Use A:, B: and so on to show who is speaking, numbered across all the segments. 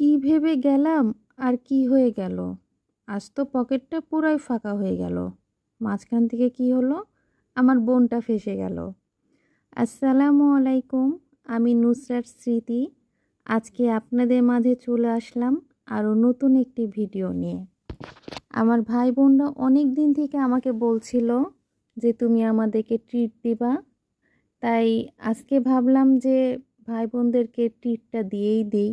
A: কি ভেবে গেলাম আর কি হয়ে গেল? আজ তো পকেটটা পুরাই ফাঁকা হয়ে গেল। মাঝখান থেকে কি হলো? আমার বোনটা ফেসে গেল। আসসালামু আলাইকুম, আমি নুসরাত স্মৃতি। আজকে আপনাদের মাঝে চলে আসলাম আরও নতুন একটি ভিডিও নিয়ে। আমার ভাই বোনরা অনেক দিন থেকে আমাকে বলছিল যে তুমি আমাদেরকে ট্রিট দিবা। তাই আজকে ভাবলাম যে ভাই বোনদেরকে ট্রিটটা দিয়েই দিই।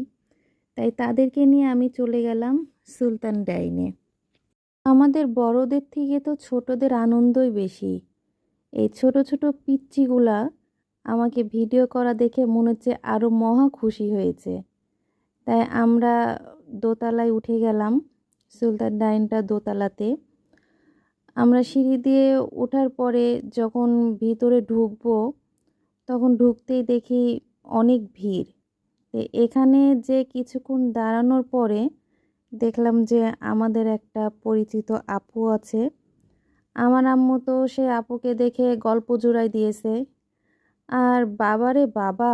A: তাই তাদেরকে নিয়ে আমি চলে গেলাম সুলতান ডাইনে। আমাদের বড়দের থেকে তো ছোটদের আনন্দই বেশি। এই ছোট ছোট পিচ্চিগুলা আমাকে ভিডিও করা দেখে মনে হচ্ছে আরও মহা খুশি হয়েছে। তাই আমরা দোতলায় উঠে গেলাম সুলতান ডাইনটা দোতলাতে। আমরা সিঁড়ি দিয়ে ওঠার পরে যখন ভিতরে ঢুকবো, তখন ঢুকতেই দেখি অনেক ভিড়। তো এখানে যে কিছুক্ষণ দাঁড়ানোর পরে দেখলাম যে আমাদের একটা পরিচিত আপু আছে। আমার আম্মু তো সে আপুকে দেখে গল্প জোড়াই দিয়েছে। আর বাবারে বাবা,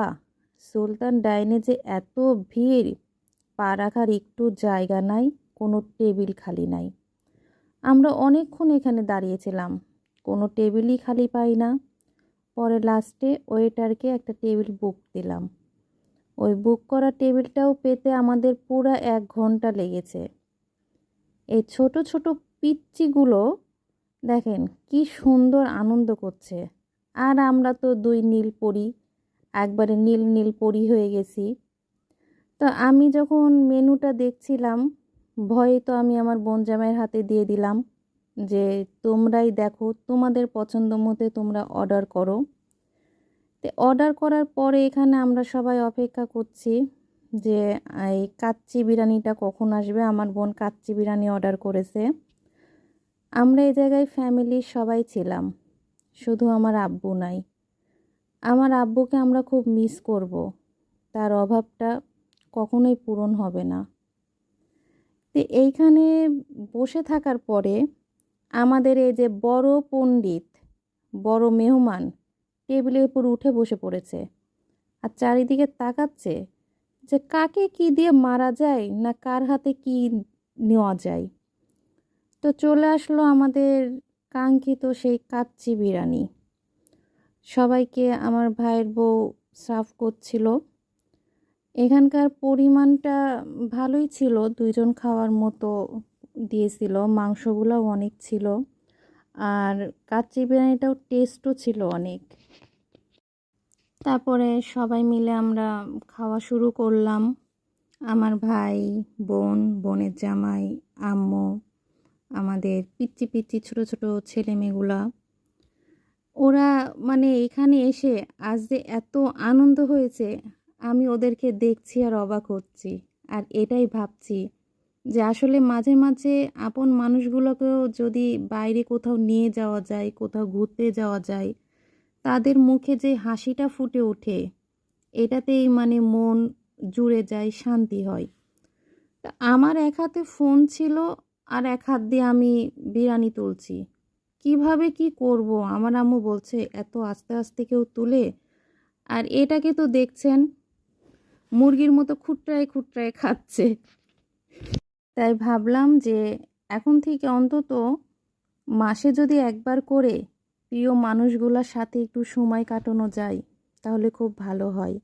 A: সুলতান ডাইনে যে এত ভিড়, পা রাখার একটু জায়গা নাই, কোনো টেবিল খালি নাই। আমরা অনেকক্ষণ এখানে দাঁড়িয়েছিলাম, কোনো টেবিলই খালি পাই না। পরে লাস্টে ওয়েটারকে একটা টেবিল বুক দিলাম। ওই বুক করা টেবিলটাও পেতে আমাদের পুরো এক ঘণ্টা লেগেছে। এই ছোট ছোট পিচ্চিগুলো, দেখেন কি সুন্দর আনন্দ করছে। আর আমরা তো দুই নীল পরি, একবারে নীল নীল পরি হয়ে গেছি। তো আমি যখন মেনুটা দেখছিলাম, ভয়ে তো আমি আমার বোন জামাইয়ের হাতে দিয়ে দিলাম যে, তোমরাই দেখো, তোমাদের পছন্দ মতে তোমরা অর্ডার করো। তো অর্ডার করার পরে এখানে আমরা সবাই অপেক্ষা করছি যে, এই কাচ্চি বিরিয়ানিটা কখন আসবে? আমার বোন কাচ্চি বিরিয়ানি অর্ডার করেছে। আমরা এই জায়গায় ফ্যামিলির সবাই ছিলাম। শুধু আমার আব্বু নাই। আমার আব্বুকে আমরা খুব মিস করব। তার অভাবটা কখনোই পূরণ হবে না। তো এইখানে বসে থাকার পরে আমাদের এই যে বড় পণ্ডিত, বড় মেহমান টেবিলের উপর উঠে বসে পড়েছে আর চারিদিকে তাকাচ্ছে যে কাকে কি দিয়ে মারা যায় না কার হাতে কি নেওয়া যায়। তো চলে আসলো আমাদের কাঙ্ক্ষিত সেই কাচ্চি বিরিয়ানি সবাইকে আমার ভাইয়ের বউ সার্ভ করছিল। এখানকার পরিমাণটা ভালোই ছিল, দুইজন খাওয়ার মতো দিয়েছিল, মাংসগুলোও অনেক ছিল। আর কাচ্চি বিরিয়ানিটাও টেস্টও ছিল অনেক। তারপরে সবাই মিলে আমরা খাওয়া শুরু করলাম। আমার ভাই, বোন, বোনের জামাই, আম্মু, আমাদের পিচ্চি পিচ্চি ছোটো ছোটো ছেলে মেয়েগুলা ওরা মানে এখানে এসে আজ যে এত আনন্দ হয়েছে, আমি ওদেরকে দেখছি আর অবাক হচ্ছি। আর এটাই ভাবছি যে আসলে মাঝে মাঝে আপন মানুষগুলোকেও যদি বাইরে কোথাও নিয়ে যাওয়া যায়, কোথাও ঘুরতে যাওয়া যায় তাদের মুখে যে হাসিটা ফুটে ওঠে, এটাতেই মানে মন জুড়ে যায়, শান্তি হয়। তা আমার এক হাতে ফোন ছিল আর এক হাত দিয়ে আমি বিরিয়ানি তুলছি। কীভাবে কি করব? আমার আম্মু বলছে, এত আস্তে আস্তে কেউ তুলে, আর এটাকে তো দেখছেন, মুরগির মতো খুটরায় খুটরায় খাচ্ছে। তাই ভাবলাম যে এখন থেকে অন্তত মাসে যদি একবার করে প্রিয় মানুষগুলোর সাথে একটু সময় কাটানো যায়, তাহলে খুব ভালো হয়।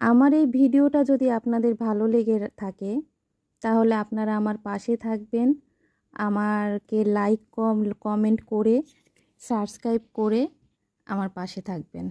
A: আমার এই ভিডিওটা যদি আপনাদের ভালো লেগে থাকে, তাহলে আপনারা আমার পাশে থাকবেন, আমারকে লাইক কম কমেন্ট করে সাবস্ক্রাইব করে আমার পাশে থাকবেন।